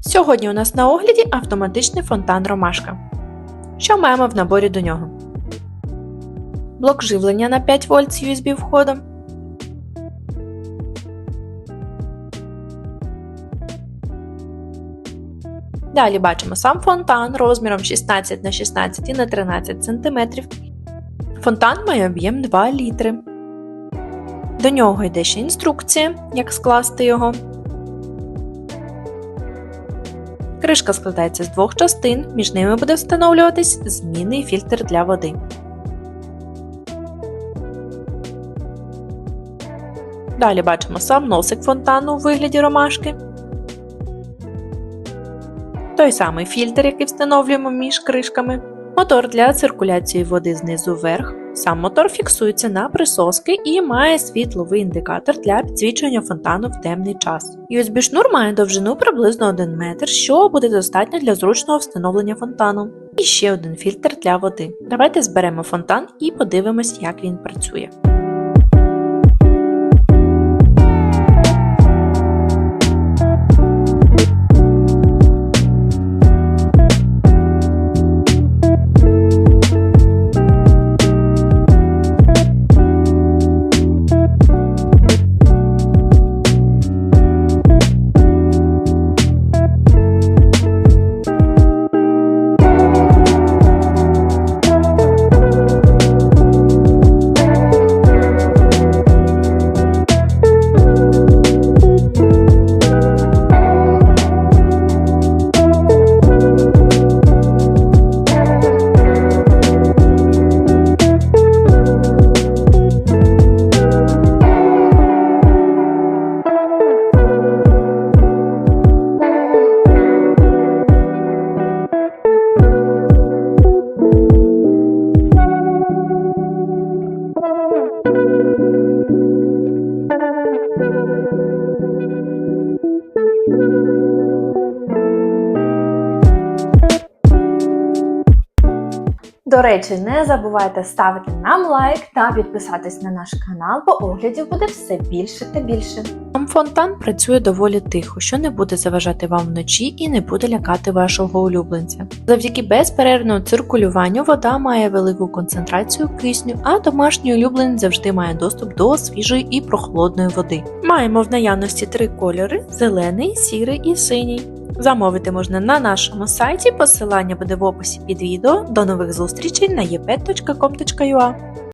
Сьогодні у нас на огляді автоматичний фонтан Ромашка. Що маємо в наборі до нього? Блок живлення на 5 вольт з USB входом. Далі бачимо сам фонтан розміром 16 на 16 на 13 см. Фонтан має об'єм 2 літри. До нього йде ще інструкція, як скласти його. Кришка складається з двох частин, між ними буде встановлюватись змінний фільтр для води. Далі бачимо сам носик фонтану у вигляді ромашки. Той самий фільтр, який встановлюємо між кришками. Мотор для циркуляції води знизу вверх. Сам мотор фіксується на присоски і має світловий індикатор для підсвічування фонтану в темний час. USB-шнур має довжину приблизно 1 метр, що буде достатньо для зручного встановлення фонтану. І ще один фільтр для води. Давайте зберемо фонтан і подивимось, як він працює. До речі, не забувайте ставити нам лайк та підписатись на наш канал, бо оглядів буде все більше та більше. Сам фонтан працює доволі тихо, що не буде заважати вам вночі і не буде лякати вашого улюбленця. Завдяки безперервному циркулюванню вода має велику концентрацію кисню, а домашній улюбленець завжди має доступ до свіжої і прохолодної води. Маємо в наявності три кольори: зелений, сірий і синій. Замовити можна на нашому сайті, посилання буде в описі під відео. До нових зустрічей на ep.com.ua